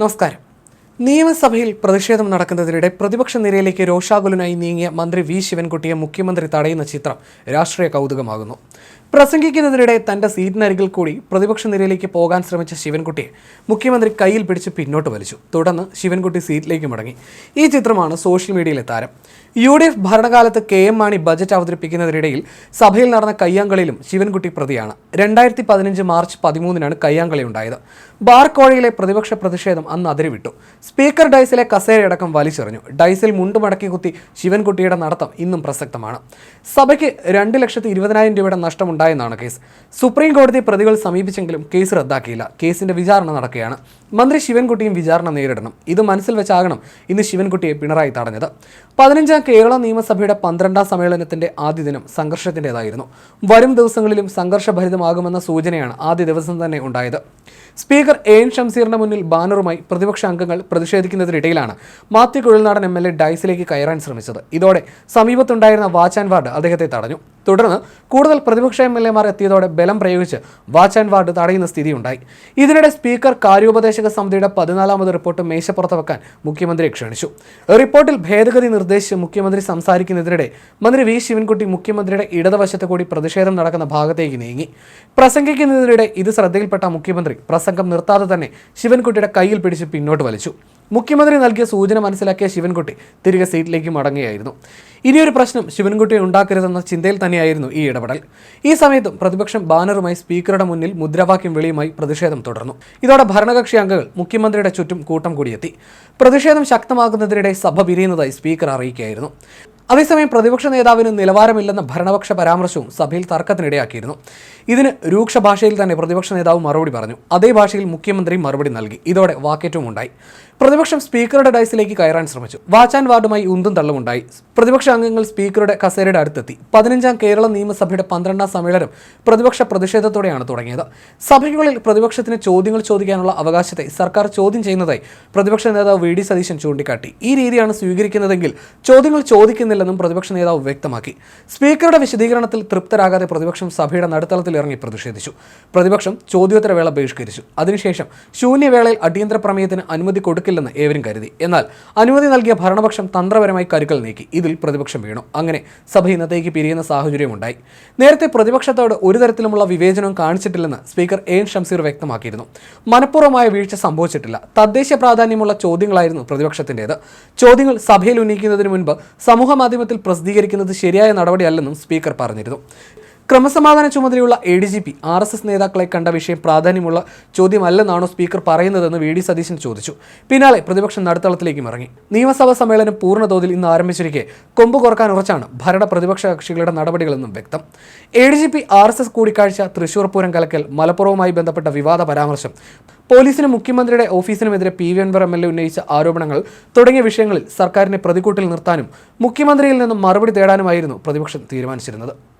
നമസ്കാരം. നിയമസഭയിൽ പ്രതിഷേധം നടക്കുന്നതിനിടെ പ്രതിപക്ഷ നിരയിലേക്ക് രോഷാകുലനായി നീങ്ങിയ മന്ത്രി വി ശിവൻകുട്ടിയെ മുഖ്യമന്ത്രി തടയുന്ന ചിത്രം രാഷ്ട്രീയ കൗതുകമാകുന്നു. പ്രസംഗിക്കുന്നതിനിടെ തന്റെ സീറ്റിനരികിൽ കൂടി പ്രതിപക്ഷ നിരയിലേക്ക് പോകാൻ ശ്രമിച്ച ശിവൻകുട്ടിയെ മുഖ്യമന്ത്രി കയ്യിൽ പിടിച്ച് പിന്നോട്ട് വലിച്ചു. തുടർന്ന് ശിവൻകുട്ടി സീറ്റിലേക്ക് മടങ്ങി. ഈ ചിത്രമാണ് സോഷ്യൽ മീഡിയയിലെ താരം. യു ഡി എഫ് ഭരണകാലത്ത് കെ എം മാണി ബജറ്റ് അവതരിപ്പിക്കുന്നതിനിടയിൽ സഭയിൽ നടന്ന കയ്യാങ്കളിയിലും ശിവൻകുട്ടി പ്രതിയാണ്. രണ്ടായിരത്തി പതിനഞ്ച് മാർച്ച് പതിമൂന്നിനാണ് കയ്യാങ്കളി ഉണ്ടായത്. ബാർ കോഴയിലെ പ്രതിപക്ഷ പ്രതിഷേധം അന്ന് അതിരിവിട്ടു. സ്പീക്കർ ഡൈസിലെ കസേരയടക്കം വലിച്ചെറിഞ്ഞു. ഡൈസിൽ മുണ്ടുമടക്കി കുത്തി ശിവൻകുട്ടിയുടെ നടത്തം ഇന്നും പ്രസക്തമാണ്. സഭയ്ക്ക് രണ്ട് ലക്ഷത്തി ഇരുപതിനായിരം രൂപയുടെ നഷ്ടമുണ്ടായെന്നാണ് കേസ്. സുപ്രീം കോടതി പ്രതികൾ സമീപിച്ചെങ്കിലും കേസ് റദ്ദാക്കിയില്ല. കേസിന്റെ വിചാരണ നടക്കുകയാണ്. മന്ത്രി ശിവൻകുട്ടിയും വിചാരണ നേരിടണം. ഇത് മനസ്സിൽ വെച്ചാകണം ഇന്ന് ശിവൻകുട്ടിയെ പിണറായി തടഞ്ഞത്. പതിനഞ്ചാം കേരള നിയമസഭയുടെ പന്ത്രണ്ടാം സമ്മേളനത്തിന്റെ ആദ്യ ദിനം സംഘർഷത്തിന്റെതായിരുന്നു വരും ദിവസങ്ങളിലും സംഘർഷഭരിതമാകുമെന്ന സൂചനയാണ് ആദ്യ ദിവസം തന്നെ ഉണ്ടായത്. സ്പീക്കർ എ എൻ ഷംസീറിന് മുന്നിൽ ബാനറുമായി പ്രതിപക്ഷ അംഗങ്ങൾ പ്രതിഷേധിക്കുന്നതിനിടയിലാണ് Mathew Kuzhalnadan M L A ഡൈസിലേക്ക് കയറാൻ ശ്രമിച്ചത്. ഇതോടെ സമീപത്തുണ്ടായിരുന്ന വാച്ച് ആൻഡ് വാർഡ് അദ്ദേഹത്തെ തടഞ്ഞു. തുടർന്ന് കൂടുതൽ പ്രതിപക്ഷ എം എൽ എമാർ എത്തിയതോടെ ബലം പ്രയോഗിച്ച് വാച്ച് ആൻഡ് വാർഡ് തടയുന്ന സ്ഥിതിയുണ്ടായി. ഇതിനിടെ സ്പീക്കർ കാര്യോപദേശക സമിതിയുടെ പതിനാലാമത് റിപ്പോർട്ട് മേശപ്പുറത്ത് വെക്കാൻ മുഖ്യമന്ത്രിയെ ക്ഷണിച്ചു. റിപ്പോർട്ടിൽ ഭേദഗതി നിർദ്ദേശിച്ച് മുഖ്യമന്ത്രി സംസാരിക്കുന്നതിനിടെ മന്ത്രി വി ശിവൻകുട്ടി മുഖ്യമന്ത്രിയുടെ ഇടതുവശത്ത് കൂടി പ്രതിഷേധം നടക്കുന്ന ഭാഗത്തേക്ക് നീങ്ങി. പ്രസംഗിക്കുന്നതിനിടെ ഇത് ശ്രദ്ധയിൽപ്പെട്ട മുഖ്യമന്ത്രി പ്രസംഗം നിർത്താതെ തന്നെ ശിവൻകുട്ടിയുടെ കയ്യിൽ പിടിച്ച് പിന്നോട്ട് വലിച്ചു. മുഖ്യമന്ത്രി നൽകിയ സൂചന മനസ്സിലാക്കിയ ശിവൻകുട്ടി തിരികെ സീറ്റിലേക്ക് മടങ്ങുകയായിരുന്നു. ഇനിയൊരു പ്രശ്നം ശിവൻകുട്ടിയെ ഉണ്ടാക്കരുതെന്ന ചിന്തയിൽ തന്നെയായിരുന്നു ഈ ഇടപെടൽ. ഈ സമയത്തും പ്രതിപക്ഷം ബാനറുമായി സ്പീക്കറുടെ മുന്നിൽ മുദ്രാവാക്യം വിളിയുമായി പ്രതിഷേധം തുടർന്നു. ഇതോടെ ഭരണകക്ഷി അംഗങ്ങൾ മുഖ്യമന്ത്രിയുടെ ചുറ്റും കൂട്ടം കൂടിയെത്തി. പ്രതിഷേധം ശക്തമാകുന്നതിനിടെ സഭ പിരിയുന്നതായി സ്പീക്കർ അറിയിക്കുകയായിരുന്നു. അതേസമയം പ്രതിപക്ഷ നേതാവിന് നിലവാരമില്ലെന്ന ഭരണപക്ഷ പരാമർശവും സഭയിൽ തർക്കത്തിനിടയാക്കിയിരുന്നു. ഇതിന് രൂക്ഷ ഭാഷയിൽ തന്നെ പ്രതിപക്ഷ നേതാവ് മറുപടി പറഞ്ഞു. അതേ ഭാഷയിൽ മുഖ്യമന്ത്രി മറുപടി നൽകി. ഇതോടെ വാക്കേറ്റവും ഉണ്ടായി. പ്രതിപക്ഷം സ്പീക്കറുടെ ഡൈസിലേക്ക് കയറാൻ ശ്രമിച്ചു. വാച്ചാൻ വാർഡുമായി ഉന്തും തള്ളുമുണ്ടായി. പ്രതിപക്ഷ അംഗങ്ങൾ സ്പീക്കറുടെ കസേരയുടെ അടുത്തെത്തി. പതിനഞ്ചാം കേരള നിയമസഭയുടെ പന്ത്രണ്ടാം സമ്മേളനം പ്രതിപക്ഷ പ്രതിഷേധത്തോടെയാണ് തുടങ്ങിയത്. സഭയ്ക്കുള്ളിൽ പ്രതിപക്ഷത്തിന് ചോദ്യങ്ങൾ ചോദിക്കാനുള്ള അവകാശത്തെ സർക്കാർ ചോദ്യം ചെയ്യുന്നതായി പ്രതിപക്ഷ നേതാവ് വി ഡി സതീശൻ ചൂണ്ടിക്കാട്ടി. ഈ രീതിയാണ് സ്വീകരിക്കുന്നതെങ്കിൽ ചോദ്യങ്ങൾ ചോദിക്കുന്നില്ലെന്നും പ്രതിപക്ഷ നേതാവ് വ്യക്തമാക്കി. സ്പീക്കറുടെ വിശദീകരണത്തിൽ തൃപ്തരാകാതെ പ്രതിപക്ഷം സഭയുടെ നടുത്തളത്തിൽ ഇറങ്ങി പ്രതിഷേധിച്ചു. പ്രതിപക്ഷം ചോദ്യോത്തരവേള ബഹിഷ്കരിച്ചു. അതിനുശേഷം ശൂന്യവേളയിൽ അടിയന്തര പ്രമേയത്തിന് അനുമതി കൊടുക്കില്ലെന്ന് ഏവരും കരുതി. എന്നാൽ അനുമതി നൽകിയ ഭരണപക്ഷം തന്ത്രപരമായി കരുക്കൾ നീക്കി. ഇതിൽ പ്രതിപക്ഷം വീണു. അങ്ങനെ സഭ ഇന്നത്തേക്ക് പിരിയുന്ന സാഹചര്യമുണ്ടായി. നേരത്തെ പ്രതിപക്ഷത്തോട് ഒരു തരത്തിലുമുള്ള വിവേചനവും കാണിച്ചിട്ടില്ലെന്ന് സ്പീക്കർ എൻ ഷംസീർ വ്യക്തമാക്കിയിരുന്നു. മനഃപൂർവമായ വീഴ്ച സംഭവിച്ചിട്ടില്ല. തദ്ദേശ പ്രാധാന്യമുള്ള ചോദ്യങ്ങളായിരുന്നു പ്രതിപക്ഷത്തിന്റെത്. ചോദ്യങ്ങൾ സഭയിൽ ഉന്നയിക്കുന്നതിന് മുൻപ് സമൂഹ മാധ്യമത്തിൽ പ്രസിദ്ധീകരിക്കുന്നത് ശരിയായ നടപടിയല്ലെന്നും സ്പീക്കർ പറഞ്ഞിരുന്നു. ക്രമസമാധാന ചുമതലയുള്ള A D G P R S S നേതാക്കളെ കണ്ട വിഷയം പ്രാധാന്യമുള്ള ചോദ്യമല്ലെന്നാണോ സ്പീക്കർ പറയുന്നതെന്ന് വി ഡി സതീശൻ ചോദിച്ചു. പിന്നാലെ പ്രതിപക്ഷം നടുത്തളത്തിലേക്കും ഇറങ്ങി നിയമസഭാ സമ്മേളനം പൂർണതോതിൽ ഇന്ന് ആരംഭിച്ചിരിക്കെ. കൊമ്പ് കുറയ്ക്കാൻ ഉറച്ചാണ് ഭരണ പ്രതിപക്ഷ കക്ഷികളുടെ നടപടികളെന്നും വ്യക്തം. A D G P R S S കൂടിക്കാഴ്ച തൃശൂർ പൂരം കലക്കൽ മലപ്പുറവുമായി ബന്ധപ്പെട്ട വിവാദ പരാമർശം. പോലീസിനും മുഖ്യമന്ത്രിയുടെ ഓഫീസിനുമെതിരെ P V Anvar M L A ഉന്നയിച്ച ആരോപണങ്ങൾ തുടങ്ങിയ വിഷയങ്ങളിൽ സർക്കാരിനെ പ്രതിക്കൂട്ടിൽ നിർത്താനും മുഖ്യമന്ത്രിയിൽ നിന്നും മറുപടി തേടാനുമായിരുന്നു പ്രതിപക്ഷം തീരുമാനിച്ചിരുന്നത്.